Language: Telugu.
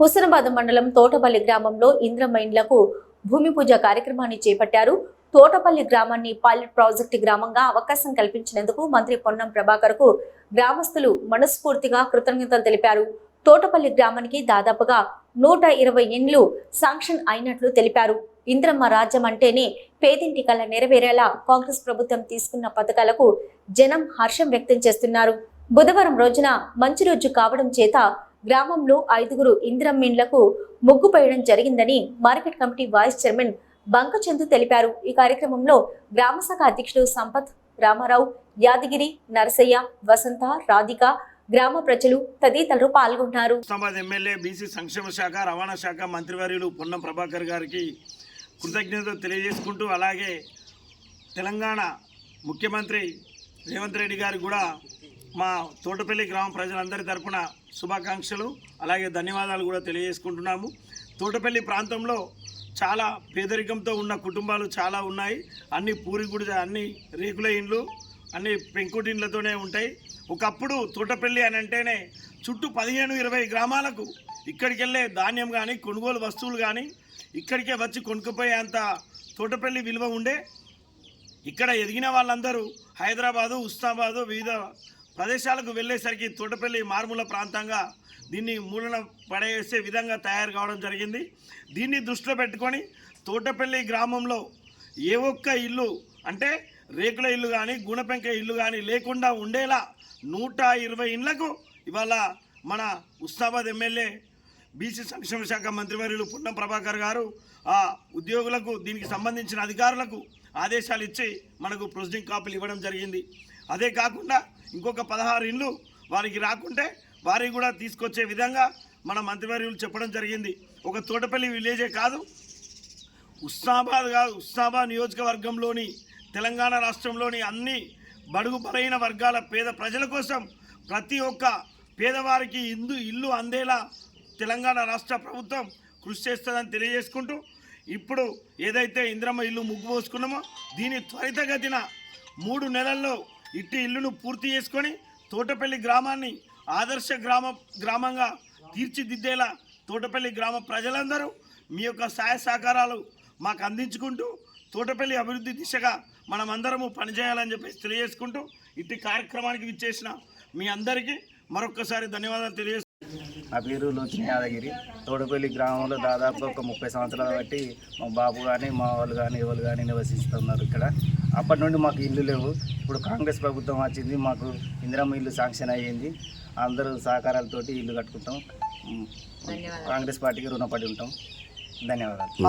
హుస్నాబాద్ మండలం తోటపల్లి గ్రామంలో ఇంద్రమైన్లకు భూమి పూజ కార్యక్రమాన్ని చేపట్టారు. తోటపల్లి గ్రామాన్ని పైలట్ ప్రాజెక్టు గ్రామంగా అవకాశం కల్పించినందుకు మంత్రి పొన్నం ప్రభాకర్కు గ్రామస్తులు మనస్ఫూర్తిగా కృతజ్ఞతలు తెలిపారు. తోటపల్లి గ్రామానికి దాదాపుగా నూట ఇరవై ఇండ్లు శాంక్షన్ అయినట్లు తెలిపారు. ఇంద్రమ్మ రాజ్యం అంటేనే పేదింటి కల నెరవేరేలా కాంగ్రెస్ ప్రభుత్వం తీసుకున్న పథకాలకు జనం హర్షం వ్యక్తం చేస్తున్నారు. బుధవారం రోజున మంచి రోజు కావడం చేత గ్రామంలో ఐదుగురు ఇందిరమ్మిండ్లకు ముగ్గు పోయడం జరిగిందని market committee vice chairman Bankachandu తెలిపారు. ఈ కార్యక్రమంలో గ్రామశాఖ అధ్యక్షుడు సంపత్ రామారావు యాదగిరి నరసయ్య వసంత రాధిక గ్రామ ప్రజలు తదితరులు పాల్గొన్నారు. ఎమ్మెల్యే బీసీ సంక్షేమ శాఖ రవాణా శాఖ మంత్రివర్యులు పొన్నం ప్రభాకర్ గారికి కృతజ్ఞతలు తెలియజేసుకుంటూ అలాగే తెలంగాణ ముఖ్యమంత్రి రేవంత్ రెడ్డి గారికి కూడా మా తోటపల్లి గ్రామ ప్రజలందరి తరపున శుభాకాంక్షలు అలాగే ధన్యవాదాలు కూడా తెలియజేసుకుంటున్నాము. తోటపల్లి ప్రాంతంలో చాలా పేదరికంతో ఉన్న కుటుంబాలు చాలా ఉన్నాయి. అన్ని పూరిగుడి అన్ని రేకుల ఇండ్లు అన్ని పెంకుటిండ్లతోనే ఉంటాయి. ఒకప్పుడు తోటపల్లి అని అంటేనే చుట్టూ పదిహేను ఇరవై గ్రామాలకు ఇక్కడికి వెళ్ళే ధాన్యం కానీ కొనుగోలు వస్తువులు కానీ ఇక్కడికే వచ్చి కొనుక్కుపోయేంత తోటపల్లి విలువ ఉండే. ఇక్కడ ఎదిగిన వాళ్ళందరూ హైదరాబాదు ఉస్నాబాదు వివిధ ప్రదేశాలకు వెళ్ళేసరికి తోటపల్లి మారుమూల ప్రాంతంగా దీన్ని మూలన పడేసే విధంగా తయారు కావడం జరిగింది. దీన్ని దృష్టిలో పెట్టుకొని తోటపల్లి గ్రామంలో ఏ ఒక్క ఇల్లు అంటే రేకుల ఇల్లు కానీ గుణపెంక ఇల్లు కానీ లేకుండా ఉండేలా నూట ఇరవై ఇండ్లకు ఇవాళ మన ఉస్తాబాద్ ఎమ్మెల్యే బీసీ సంక్షేమ శాఖ మంత్రివర్యులు పున్నం ప్రభాకర్ గారు ఆ ఉద్యోగులకు దీనికి సంబంధించిన అధికారులకు ఆదేశాలు ఇచ్చి మనకు ప్రొసీడింగ్ కాపీలు ఇవ్వడం జరిగింది. అదే కాకుండా ఇంకొక పదహారు ఇండ్లు వారికి రాకుంటే వారికి కూడా తీసుకొచ్చే విధంగా మన మంత్రివర్యులు చెప్పడం జరిగింది. ఒక తోటపల్లి విలేజే కాదు ఉస్నాబాద్ కాదు ఉస్నాబాద్ నియోజకవర్గంలోని తెలంగాణ రాష్ట్రంలోని అన్ని బడుగు బలైన వర్గాల పేద ప్రజల కోసం ప్రతి ఒక్క పేదవారికి ఇందు ఇల్లు అందేలా తెలంగాణ రాష్ట్ర ప్రభుత్వం కృషి చేస్తుందని తెలియజేసుకుంటూ ఇప్పుడు ఏదైతే ఇంద్రమ్మ ఇల్లు ముగ్గు పోసుకున్నామో దీని త్వరితగతిన మూడు నెలల్లో ఇట్టి ఇల్లును పూర్తి చేసుకొని తోటపల్లి గ్రామాన్ని ఆదర్శ గ్రామ గ్రామంగా తీర్చిదిద్దేలా తోటపల్లి గ్రామ ప్రజలందరూ మీ యొక్క సహాయ సహకారాలు మాకు అందించుకుంటూ తోటపల్లి అభివృద్ధి దిశగా మనమందరము పనిచేయాలని చెప్పేసి తెలియజేసుకుంటూ ఇట్టి కార్యక్రమానికి విచ్చేసిన మీ అందరికీ మరొక్కసారి ధన్యవాదాలు తెలియజేస్తున్నాను నా పేరు లోచిని యాదగిరి. తోడపల్లి గ్రామంలో దాదాపు ఒక ముప్పై సంవత్సరాలు బట్టి మా బాబు కానీ మా వాళ్ళు కానీ ఎవరు కానీ నివసిస్తున్నారు ఇక్కడ. అప్పటి నుండి మాకు ఇల్లు లేవు. ఇప్పుడు కాంగ్రెస్ ప్రభుత్వం వచ్చింది మాకు ఇందిరమ్మ ఇల్లు శాంక్షన్ అయ్యింది. అందరూ సహకారాలతోటి ఇల్లు కట్టుకుంటాం. కాంగ్రెస్ పార్టీకి రుణపడి ఉంటాం. ధన్యవాదాలు.